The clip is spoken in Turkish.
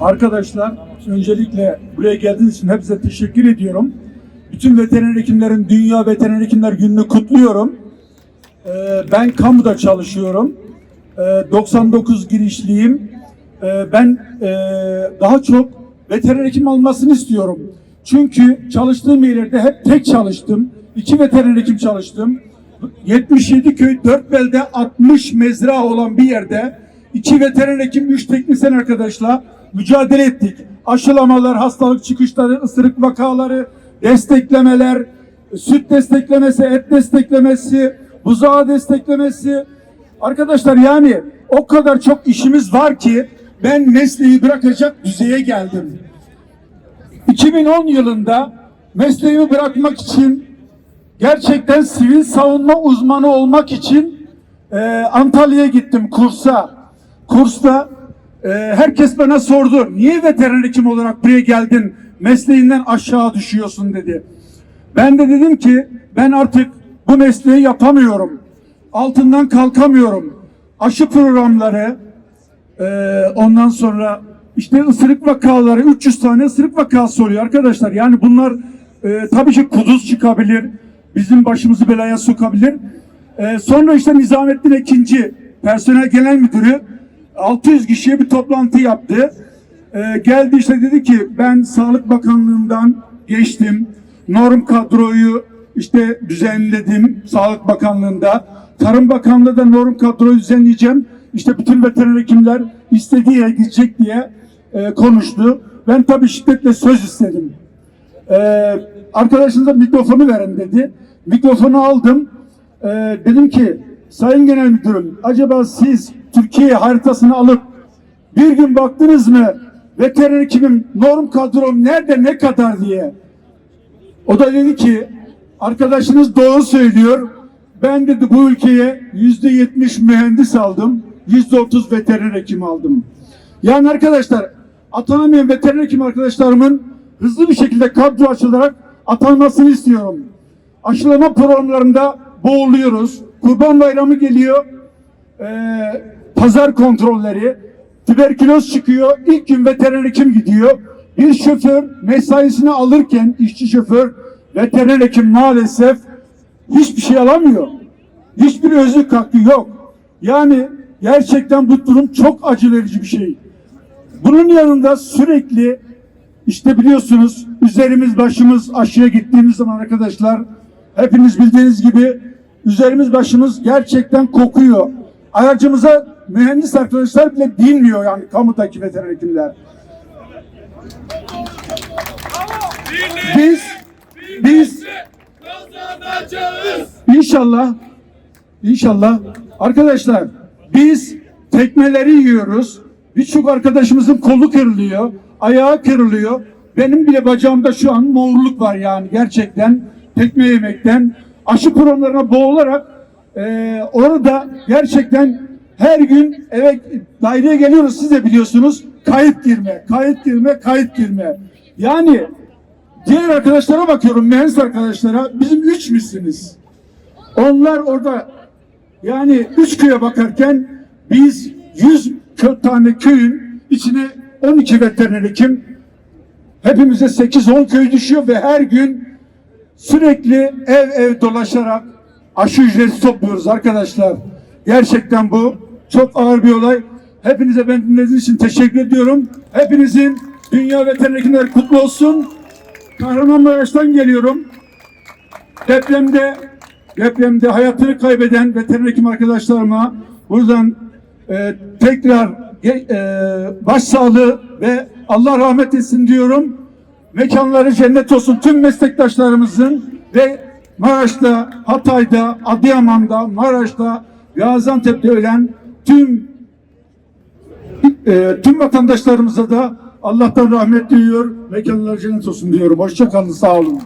Arkadaşlar öncelikle buraya geldiğiniz için hepinize teşekkür ediyorum. Bütün veteriner hekimlerin Dünya Veteriner Hekimler Günü'nü kutluyorum. Ee, ben kamuda çalışıyorum. Ee, 99 girişliyim. Ee, ben e, daha çok veteriner hekim olmasını istiyorum. Çünkü çalıştığım yerlerde hep tek çalıştım. İki veteriner hekim çalıştım. 77 köy 4 belde 60 mezra olan bir yerde iki veteriner hekim, üç teknisyen arkadaşla mücadele ettik. Aşılamalar, hastalık çıkışları, ısırık vakaları, desteklemeler, süt desteklemesi, et desteklemesi, buzağı desteklemesi. Arkadaşlar yani o kadar çok işimiz var ki ben mesleği bırakacak düzeye geldim. 2010 yılında mesleğimi bırakmak için gerçekten sivil savunma uzmanı olmak için e, Antalya'ya gittim kursa. Kursta e, herkes bana sordu. Niye veteriner hekim olarak buraya geldin? Mesleğinden aşağı düşüyorsun dedi. Ben de dedim ki ben artık bu mesleği yapamıyorum. Altından kalkamıyorum. Aşı programları, ee, ondan sonra işte ısırık vakaları 300 tane ısırık vakası oluyor arkadaşlar. Yani bunlar e, tabii ki kuduz çıkabilir. Bizim başımızı belaya sokabilir. Ee, sonra işte Nizamettin Ekinci personel genel müdürü 600 kişiye bir toplantı yaptı. Ee, geldi işte dedi ki ben Sağlık Bakanlığı'ndan geçtim. Norm kadroyu işte düzenledim Sağlık Bakanlığı'nda. Tarım Bakanlığı da norm kadroyu düzenleyeceğim. İşte bütün veteriner hekimler istediği yere gidecek diye e, konuştu. Ben tabii şiddetle söz istedim. E, arkadaşınıza mikrofonu verin dedi. Mikrofonu aldım. E, dedim ki Sayın Genel Müdürüm acaba siz Türkiye haritasını alıp bir gün baktınız mı veteriner hekimim norm kadrom nerede ne kadar diye. O da dedi ki arkadaşınız doğru söylüyor. Ben dedi bu ülkeye yüzde yetmiş mühendis aldım. Yüzde otuz veteriner hekim aldım. Yani arkadaşlar atanamayan veteriner hekim arkadaşlarımın hızlı bir şekilde kadro açılarak atanmasını istiyorum. Aşılama programlarında boğuluyoruz. Kurban bayramı geliyor. Ee, pazar kontrolleri. Tüberküloz çıkıyor. İlk gün veteriner hekim gidiyor. Bir şoför mesaisini alırken işçi şoför veteriner hekim maalesef hiçbir şey alamıyor. Hiçbir özlük hakkı yok. Yani gerçekten bu durum çok acı verici bir şey. Bunun yanında sürekli işte biliyorsunuz üzerimiz başımız aşıya gittiğimiz zaman arkadaşlar hepiniz bildiğiniz gibi üzerimiz başımız gerçekten kokuyor. Aracımıza mühendis arkadaşlar bile bilmiyor yani kamudaki veteriner hekimler. Biz biz. İnşallah, inşallah arkadaşlar biz tekmeleri yiyoruz. Birçok arkadaşımızın kolu kırılıyor, ayağı kırılıyor. Benim bile bacağımda şu an morluk var yani gerçekten tekme yemekten. Aşı programlarına boğularak eee orada gerçekten her gün eve daireye geliyoruz siz de biliyorsunuz kayıt girme, kayıt girme, kayıt girme. Yani Diğer arkadaşlara bakıyorum, mühendis arkadaşlara. Bizim üç misiniz? Onlar orada yani üç köye bakarken biz yüz tane köyün içine 12 veteriner hekim hepimize 8-10 köy düşüyor ve her gün sürekli ev ev dolaşarak aşı ücreti topluyoruz arkadaşlar. Gerçekten bu çok ağır bir olay. Hepinize ben dinlediğiniz için teşekkür ediyorum. Hepinizin Dünya Veteriner Hekimler kutlu olsun. Kahramanmaraş'tan geliyorum. Depremde depremde hayatını kaybeden veteriner hekim arkadaşlarıma buradan e, tekrar e, başsağlığı ve Allah rahmet etsin diyorum. Mekanları cennet olsun tüm meslektaşlarımızın ve Maraş'ta, Hatay'da, Adıyaman'da, Maraş'ta, Gaziantep'te ölen tüm e, tüm vatandaşlarımıza da Allah'tan rahmet diliyor. Mekanları cennet olsun diyorum. Hoşça kalın, sağ olun.